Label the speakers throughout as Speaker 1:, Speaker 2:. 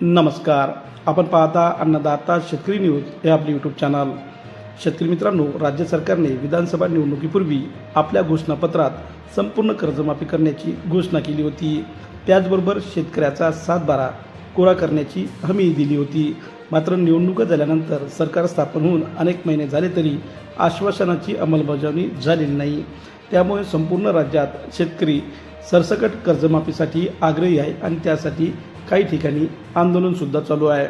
Speaker 1: नमस्कार. आपण पाहता अन्नदाता शेतकरी न्यूज हे आपले यूट्यूब चॅनल शेतकरी मित्रांनो राज्य सरकारने विधानसभा निवडणुकीपूर्वी आपल्या घोषणापत्रात संपूर्ण कर्जमाफी करण्याची घोषणा केली होती. त्याचबरोबर शेतकऱ्याचा सातबारा कोरा करण्याची हमी दिली होती. मात्र निवडणुका झाल्यानंतर सरकार स्थापन होऊन अनेक महिने झाले तरी आश्वासनाची अंमलबजावणी झालेली नाही. त्यामुळे संपूर्ण राज्यात शेतकरी सरसकट कर्जमाफीसाठी आग्रही आहे आणि त्यासाठी काही ठिकाणी आंदोलनसुद्धा चालू आहे.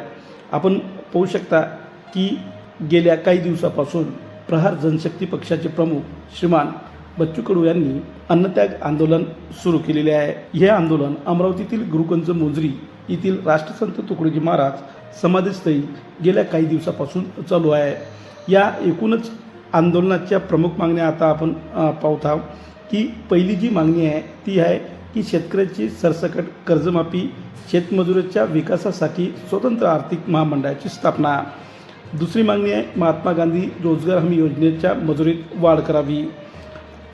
Speaker 1: आपण पाहू शकता की गेल्या काही दिवसापासून प्रहार जनशक्ती पक्षाचे प्रमुख श्रीमान बच्चू कडू यांनी अन्नत्याग आंदोलन सुरू केलेले आहे. हे आंदोलन अमरावतीतील गुरुकंज मोजरी येथील राष्ट्रसंत तुकडोजी महाराज समाधीस्थळी गेल्या काही दिवसापासून चालू आहे. या एकूणच आंदोलनाच्या प्रमुख मागण्या आता आपण पाहत आहोत. की पहिली जी मागणी आहे ती आहे की शेतकऱ्याची सरसकट कर्जमाफी शेतमजुराच्या विकासासाठी स्वतंत्र आर्थिक महामंडळाची स्थापना. दुसरी मागणी आहे महात्मा गांधी रोजगार हमी योजनेच्या मजुरीत वाढ करावी.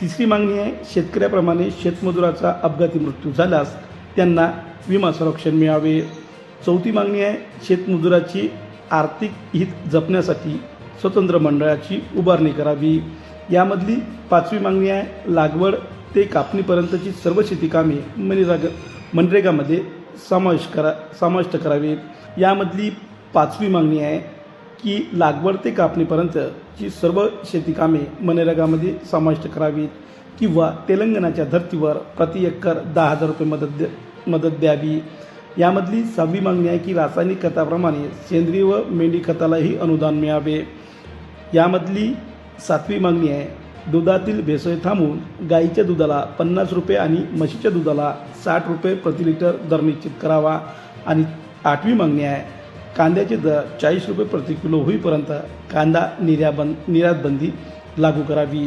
Speaker 1: तिसरी मागणी आहे शेतकऱ्याप्रमाणे शेतमजुराचा अपघाती मृत्यू झाल्यास त्यांना विमा संरक्षण मिळावे. चौथी मागणी आहे शेतमजुराची आर्थिक हित जपण्यासाठी स्वतंत्र मंडळाची उभारणी करावी. यामधली पाचवी मागणी आहे लागवड ते कापणीपर्यंतची सर्व शेती कामे मनरेगा मनरेगामध्ये समावेश करा समाविष्ट करावीत यामधली पाचवी मागणी आहे की लागवड ते कापणीपर्यंतची सर्व शेतीकामे मनरेगामध्ये समाविष्ट करावीत किंवा तेलंगणाच्या धर्तीवर प्रति एकर दहा हजार रुपये मदत द्या मदत द्यावी. यामधली सहावी मागणी आहे की रासायनिक खताप्रमाणे सेंद्रिय व मेंढी खतालाही अनुदान मिळावे. यामधली सातवी मागणी आहे. दुधातील भेसळ थांबवून गाईच्या दुधाला पन्नास रुपये आणि म्हशीच्या दुधाला साठ रुपये प्रति लिटर दर निश्चित करावा. आणि आठवी मागणी आहे. कांद्याचे दर चाळीस रुपये प्रति किलो होईपर्यंत कांदा निर्याबंद निर्यातबंदी लागू करावी.